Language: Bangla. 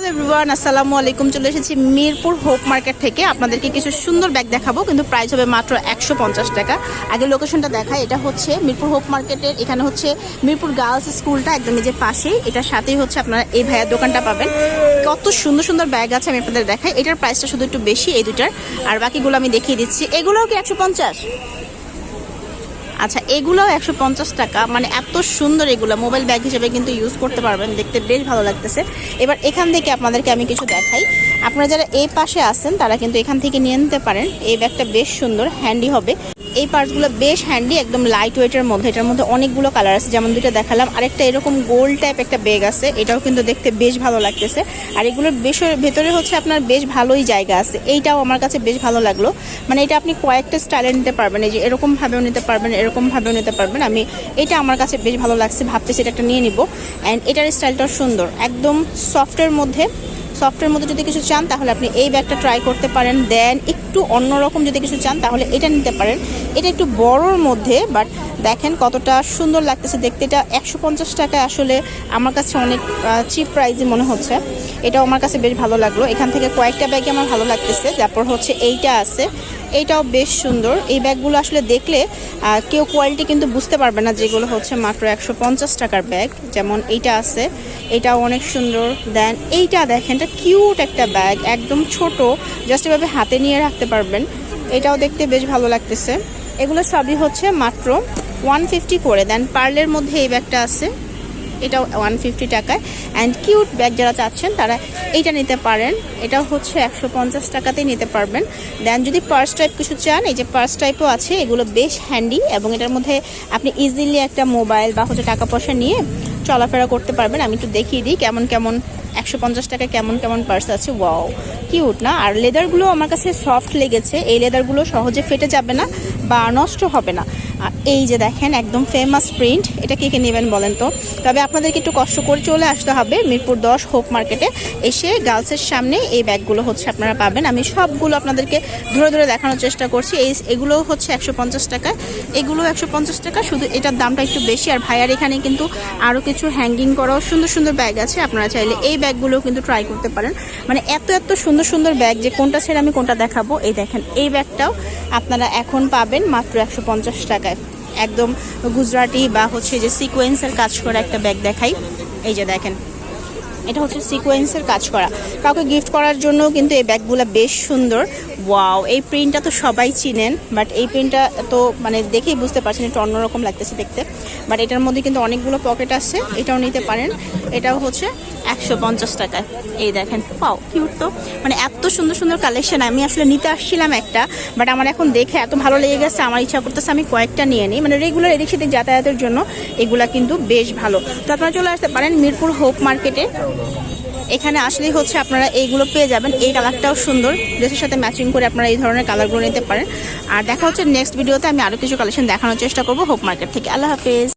হ্যালো এভরিওয়ান আসসালামু আলাইকুম। চলে এসেছি মিরপুর হোপ মার্কেট থেকে। আপনাদেরকে কিছু সুন্দর ব্যাগ দেখাবো, কিন্তু প্রাইস হবে মাত্র একশো পঞ্চাশ টাকা। আগে লোকেশনটা দেখায় এটা হচ্ছে মিরপুর হোপ মার্কেটের, এখানে হচ্ছে মিরপুর গার্লস স্কুলটা একদম নিজের পাশেই। এটার সাথেই হচ্ছে আপনারা এই ভাইয়ার দোকানটা পাবেন। কত সুন্দর সুন্দর ব্যাগ আছে, আমি আপনাদের দেখাই। এটার প্রাইসটা শুধু একটু বেশি, এই দুটার আর বাকিগুলো আমি দেখিয়ে দিচ্ছি। এগুলোও কি একশো পঞ্চাশ? আচ্ছা এগুলো একশো পঞ্চাশ টাকা। মানে এত সুন্দর এগুলো। মোবাইল ব্যাগ হিসেবে কিন্তু ইউজ করতে পারবেন। দেখতে বেশ ভালো লাগতেছে। এবার এখান থেকে আপনাদেরকে আমি কিছু দেখাই। আপনারা যারা এই পাশে আসেন তারা কিন্তু এখান থেকে নিয়ে নিতে পারেন। এই ব্যাগটা বেশ সুন্দর হ্যান্ডি হবে। এই পার্টসগুলো বেশ হ্যান্ডি, একদম লাইট ওয়েটের মধ্যে। এটার মধ্যে অনেকগুলো কালার আছে, যেমন দুটো দেখালাম। আরেকটা এরকম গোল টাইপ একটা ব্যাগ আছে, এটাও কিন্তু দেখতে বেশ ভালো লাগতেছে। আর এগুলোর বেশ ভেতরে হচ্ছে আপনার বেশ ভালোই জায়গা আছে। এইটাও আমার কাছে বেশ ভালো লাগল। মানে এটা আপনি কয়েকটা স্টাইলে নিতে পারবেন, এই যে এরকম ভাবেও নিতে পারবেন, এরকম ভাবেও নিতে পারবেন। আমি এটা আমার কাছে বেশ ভালো লাগছে, ভাবতেছি এটা একটা নিয়ে নিব। অ্যান্ড এটার স্টাইলটাও সুন্দর, একদম সফটের মধ্যে। সফটের মধ্যে যদি কিছু চান, তাহলে আপনি এই ব্যাগটা ট্রাই করতে পারেন। দেন একটু অন্যরকম যদি কিছু চান, তাহলে এটা নিতে পারেন। এটা একটু বড়োর মধ্যে বাট দেখেন কতটা সুন্দর লাগতেছে দেখতে। এটা একশো পঞ্চাশ টাকায় আসলে আমার কাছে অনেক চিপ প্রাইজে মনে হচ্ছে। এটাও আমার কাছে বেশ ভালো লাগল। এখান থেকে কয়েকটা ব্যাগে আমার ভালো লাগতেছে। তারপর হচ্ছে এইটা আছে। এইটাও বেশ সুন্দর। এই ব্যাগগুলো আসলে দেখলে কেউ কোয়ালিটি কিন্তু বুঝতে পারবে না যেগুলো হচ্ছে মাত্র একশো পঞ্চাশ টাকার ব্যাগ। যেমন এইটা আছে, এটাও অনেক সুন্দর। দেন এইটা দেখেন, এটা কিউট একটা ব্যাগ, একদম ছোট জাস্ট এভাবে হাতে নিয়ে রাখতে পারবেন। এটাও দেখতে বেশ ভালো লাগতেছে। এগুলো সবই হচ্ছে মাত্র ওয়ান করে। দেন পার্লের মধ্যে এই ব্যাগটা আছে। এটাও ওয়ান ফিফটি টাকায়। অ্যান্ড কিউট ব্যাগ যারা চাচ্ছেন, তারা এইটা নিতে পারেন। এটা হচ্ছে একশো পঞ্চাশ টাকাতেই নিতে পারবেন। দেন যদি পার্স টাইপ কিছু চান, এই যে পার্স টাইপও আছে, এগুলো বেশ হ্যান্ডি এবং এটার মধ্যে আপনি ইজিলি একটা মোবাইল বা হচ্ছে টাকা পয়সা নিয়ে চলাফেরা করতে পারবেন। আমি একটু দেখিয়ে দিই কেমন কেমন, একশো পঞ্চাশ টাকা কেমন কেমন পার্স আছে। ওয়াও কিউট না? আর লেদারগুলো আমার কাছে সফট লেগেছে। এই লেদারগুলো সহজে ফেটে যাবে না বা নষ্ট হবে না। এই যে দেখেন, একদম ফেমাস প্রিন্ট এটা কে কে নেবেন বলেন তো? তবে আপনাদেরকে একটু কষ্ট করে চলে আসতে হবে মিরপুর দশ হোপ মার্কেটে। এসে গার্লসের সামনে এই ব্যাগগুলো হচ্ছে আপনারা পাবেন। আমি সবগুলো আপনাদেরকে ধরে ধরে দেখানোর চেষ্টা করছি। এই এগুলো হচ্ছে একশো পঞ্চাশ টাকা। এগুলো একশো পঞ্চাশ টাকা, শুধু এটার দামটা একটু বেশি। আর ভাইয়ার এখানে কিন্তু আরও কিছু হ্যাঙ্গিং করাও সুন্দর সুন্দর ব্যাগ আছে। আপনারা চাইলে এই ব্যাগগুলো কিন্তু ট্রাই করতে পারেন। মানে এত এত সুন্দর সুন্দর ব্যাগ যে কোনটা ছেড়ে আমি কোনটা দেখাবো? এই দেখেন, এই ব্যাগটাও আপনারা এখন পাবেন মাত্র একশো পঞ্চাশ টাকায় একদম গুজরাটি বা হচ্ছে যে সিকোয়েন্সের কাজ করা একটা ব্যাগ দেখাই। এই যে দেখেন, এটা হচ্ছে সিকোয়েন্সের কাজ করা। কাউকে গিফট করার জন্য কিন্তু এই ব্যাগগুলো বেশ সুন্দর। ওয়াও এই প্রিন্টটা তো সবাই চিনেন বাট এই প্রিন্টটা তো মানে দেখেই বুঝতে পারছেন একটু অন্যরকম লাগতেছে দেখতে। বাট এটার মধ্যে কিন্তু অনেকগুলো পকেট আছে, এটাও নিতে পারেন। এটাও হচ্ছে একশো পঞ্চাশ টাকায়। এই দেখেন পাও কিউট তো। মানে এত সুন্দর সুন্দর কালেকশন আমি আসলে নিতে আসছিলাম একটা বাট আমার এখন দেখে এত ভালো লেগে গেছে, আমার ইচ্ছা করতেছে আমি কয়েকটা নিয়ে নিই। মানে রেগুলার এদিক সেদিক যাতায়াতের জন্য এগুলা কিন্তু বেশ ভালো। তো আপনারা চলে আসতে পারেন মিরপুর হোপ মার্কেটে। এখানে আসলেই হচ্ছে আপনারা এইগুলো পেয়ে যাবেন। এই কালারটাও সুন্দর। ড্রেসের সাথে ম্যাচিং করে আপনারা এই ধরনের কালারগুলো নিতে পারেন। আর দেখা হচ্ছে নেক্সট ভিডিওতে আমি আরও কিছু কালেকশন দেখানোর চেষ্টা করব। হোপ মার্কেট থেকে। আল্লাহ হাফেজ।